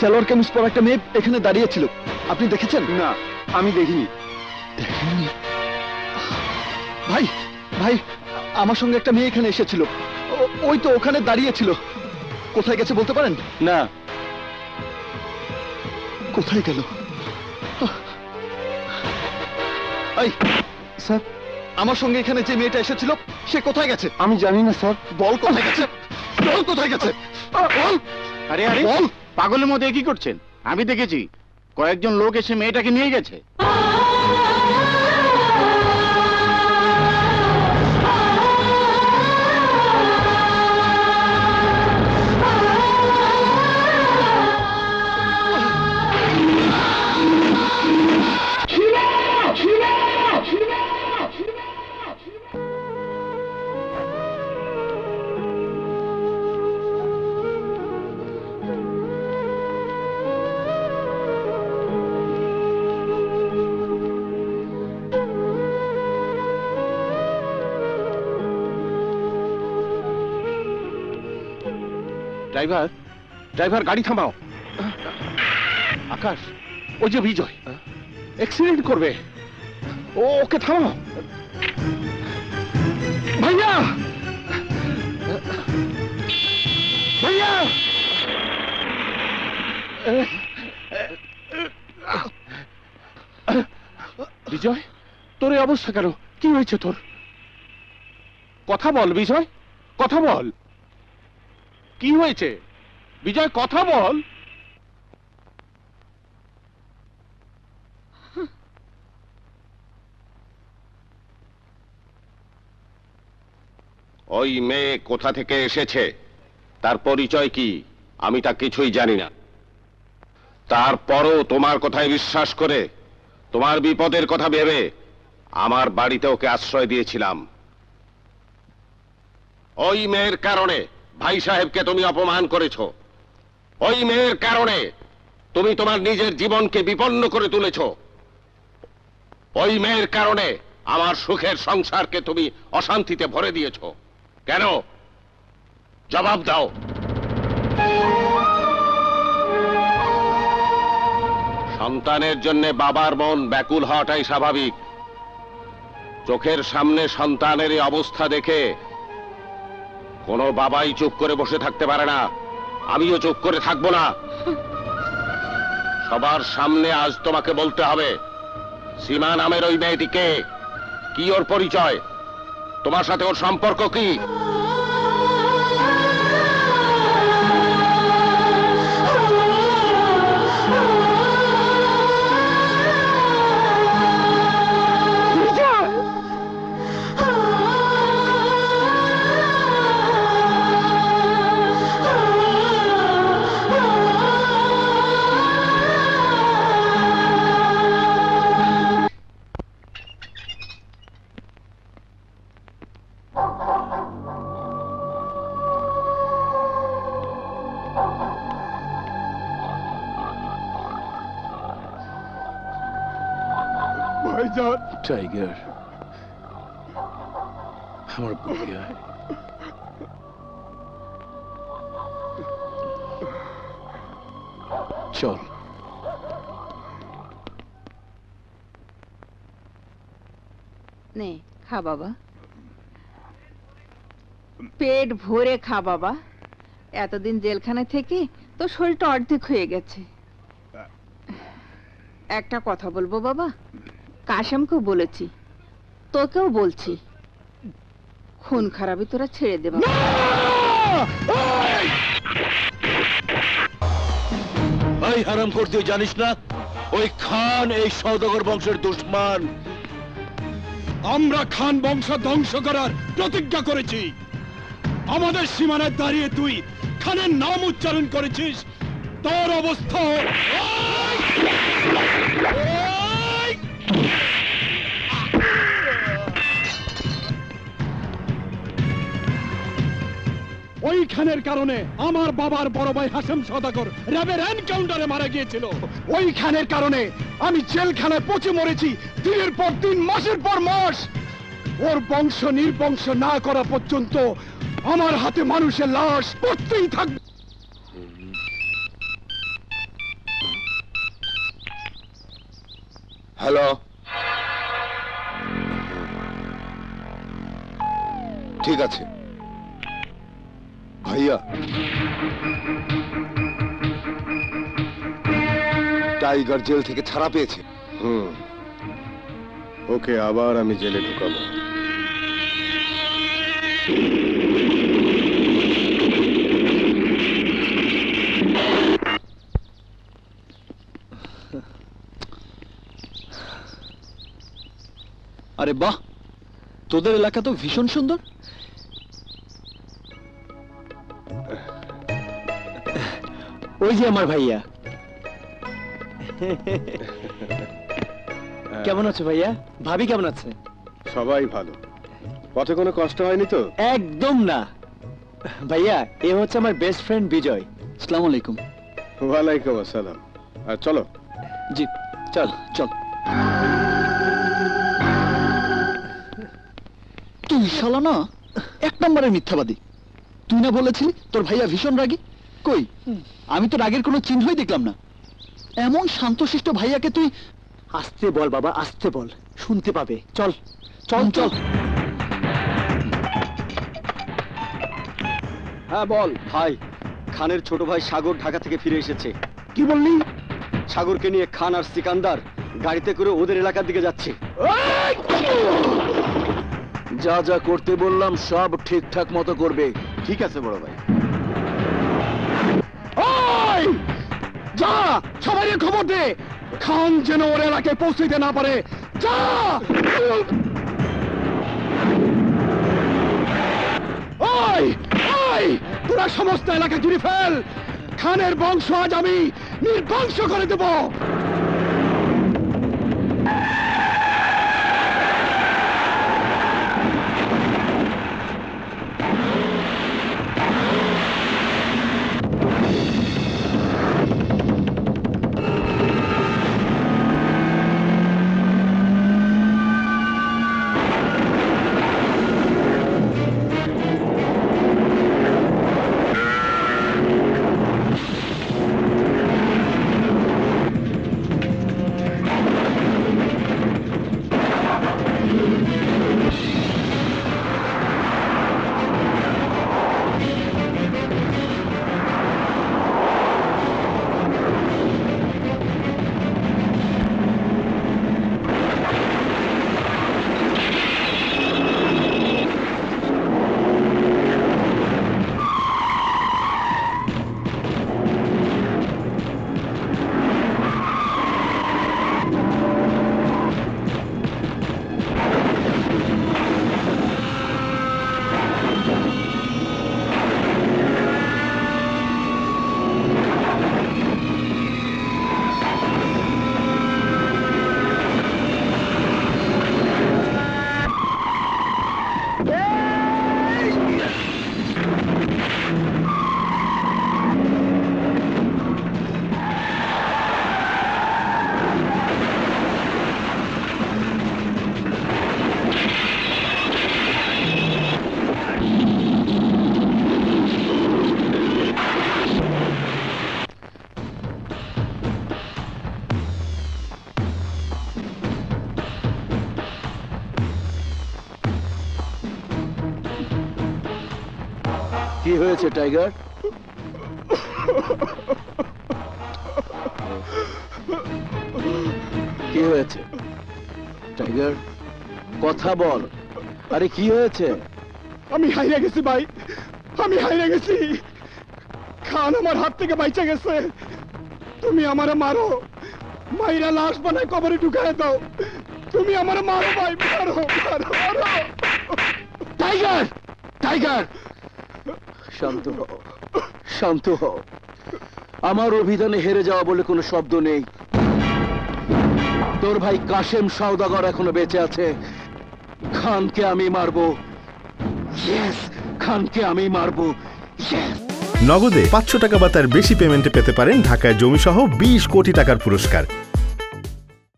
সেলোয়ার কামিজ পরা একটা মেয়ে এখানে দাঁড়িয়ে ছিল আপনি দেখেছেন? না আমি দেখিনি। ভাই ভাই আমার সঙ্গে একটা মেয়ে এখানে এসেছিল। ওই তো ওখানে দাঁড়িয়ে ছিল কোথায় গেছে বলতে পারেন? না। কোথায় গেল? স্যার আমার সঙ্গে এখানে যে মেয়েটা এসেছিল সে কোথায় গেছে? আমি জানি না স্যার। বল কোথায় গেছে? বল কোথায় গেছে? আরে আরে! বল! পাগলের মধ্যে কি করছেন? আমি দেখেছি কয়েকজন লোক এসে মেয়েটাকে নিয়ে গেছে। ড্রাইভার ড্রাইভার, গাড়ি থামাও। আকাশ ওই যে বিজয় অ্যাক্সিডেন্ট করবে। ও, ওকে থামাও। ভাইয়া! ভাইয়া! বিজয়, তোর এই অবস্থা কেন? কি হয়েছে তোর? কথা বল, বিজয়। কথা বল। কি হয়েছে? বিজয়, কথা বল। ওই মেয়ে কোথা থেকে এসেছে? তার পরিচয় কি? আমি তা কিছুই জানি না। তারপরও তোমার কথায় বিশ্বাস করে, তোমার বিপদের কথা ভেবে আমার বাড়িতে ওকে আশ্রয় দিয়েছিলাম। ওই মেয়ের কারণে ভাই সাহেবকে তুমি অপমান করেছ। ওই মেয়ের কারণে তুমি তোমার নিজের জীবনকে বিপন্ন করে তুলেছ। ওই মেয়ের কারণে আমার সুখের সংসারকে তুমি অশান্তিতে ভরে দিয়েছ। কেন? জবাব দাও। সন্তানের জন্য বাবার মন ব্যাকুল হওয়াটাই স্বাভাবিক। চোখের সামনে সন্তানের অবস্থা দেখে কোনো বাবাই চুপ করে বসে থাকতে পারে না। আমিও চুপ করে থাকব না। সবার সামনে আজ তোমাকে বলতে হবে, সীমা নামের ওই মেয়েটিকে কি ওর পরিচয়? তোমার সাথে ওর সম্পর্ক কি? ভাইজান টাইগার আমার বুকে চল নে খা বাবা। পেট ভরে খা বাবা। এতদিন জেলখানা থেকে তো শরীরটা অর্ধেক হয়ে গেছে। একটা কথা বলব বাবা? কাশেমকেও বলেছি, তোকেও বলছি, খুন খারাপি তোরা ছেড়ে দে বাবা। ভাই হারাম করতে জানিস না? ওই খান এই সৌদাগর বংশের দুশ্মন। আমরা খান বংশ ধ্বংস করার প্রতিজ্ঞা করেছি। আমাদের সীমানায় দাঁড়িয়ে তুই খানের নাম উচ্চারণ করেছিস, তোর অবস্থা ওইখানের কারণে আমার বাবার বড় ভাই হাসেম সদাগর র্যাবের এনকাউন্টারে মারা গিয়েছিল। ওইখানের কারণে আমি জেলখানায় পচে মরেছি দিনের পর দিন, মাসের পর মাস। ওর বংশ নির্বংশ না করা পর্যন্ত আমার হাতে মানুষের লাশ পড়তেই থাকবে হ্যালো? ঠিক আছে। ভাইয়া। টাইগার জেল থেকে ছাড়া পেয়েছে। হুম। ওকে আবার আমি জেলে ঢুকাবো। আরে বাহ তোদের এলাকা তো ভীষণ সুন্দর। ওই যে আমার ভাইয়া। কেমন আছো ভাইয়া? ভাবি কেমন আছে? সবাই ভালো। পথে কোনো কষ্ট হয়নি তো? একদম না। ভাইয়া এ হচ্ছে আমার বেস্ট ফ্রেন্ড বিজয়। আসসালামু আলাইকুম। ওয়ালাইকুম আসসালাম। আর চলো। জি চল চল। তুই শালা না এক নম্বরের মিথ্যাবাদী। তুই না বলেছিলি তোর ভাইয়া ভীষণ রাগী? কই? আমি তো রাগের কোনো চিহ্নই দেখলাম না। এমন শান্তশিষ্ট ভাইয়াকে তুই আস্তে বল বাবা আস্তে বল। শুনতে পাবে। চল চল চল। হ্যাঁ বল। ভাই খানের ছোট ভাই সাগর ঢাকা থেকে ফিরে এসেছে। কি বললি? সাগরকে নিয়ে খান আর সিকান্দার গাড়িতে করে ওদের এলাকার দিকে যাচ্ছে। যা যা করতে বললাম সব ঠিকঠাক মতো করবে। ঠিক আছে বড় ভাই। যা! সবাই খবর দে! খান যেন ওর এলাকায় পৌঁছতে না পারে। যা! ওই ওই! পুরা সমস্ত এলাকা ঘিরে ফেল! খানের বংশ আজ আমি নির্বংশ করে দেব! কি হয়েছে টাইগার? কি হয়েছে? টাইগার কথা বল। আরে কি হয়েছে? আমি হাইরে গেছি ভাই। আমি হাইরে গেছি। খান আমার হাত থেকে বাইচা গেছে। তুমি আমারে মারো। মাইরা লাশ বানায় কবরে ঢুকায় দাও। তুমি আমারে মারো ভাই। মারো মারো মারো। Tiger tiger! শান্ত হও। শান্ত হও। আমার অভিযানে হেরে যাওয়া বলে কোনো শব্দ নেই। তোর ভাই কাশেম সওদাগর এখনও বেঁচে আছে। খানকে আমি মারবো। ইয়েস খানকে আমি মারবো। ইয়েস নগদে পাঁচশো টাকা বা তার বেশি পেমেন্টে পেতে পারেন ঢাকায় জমিসহ বিশ কোটি টাকার পুরস্কার।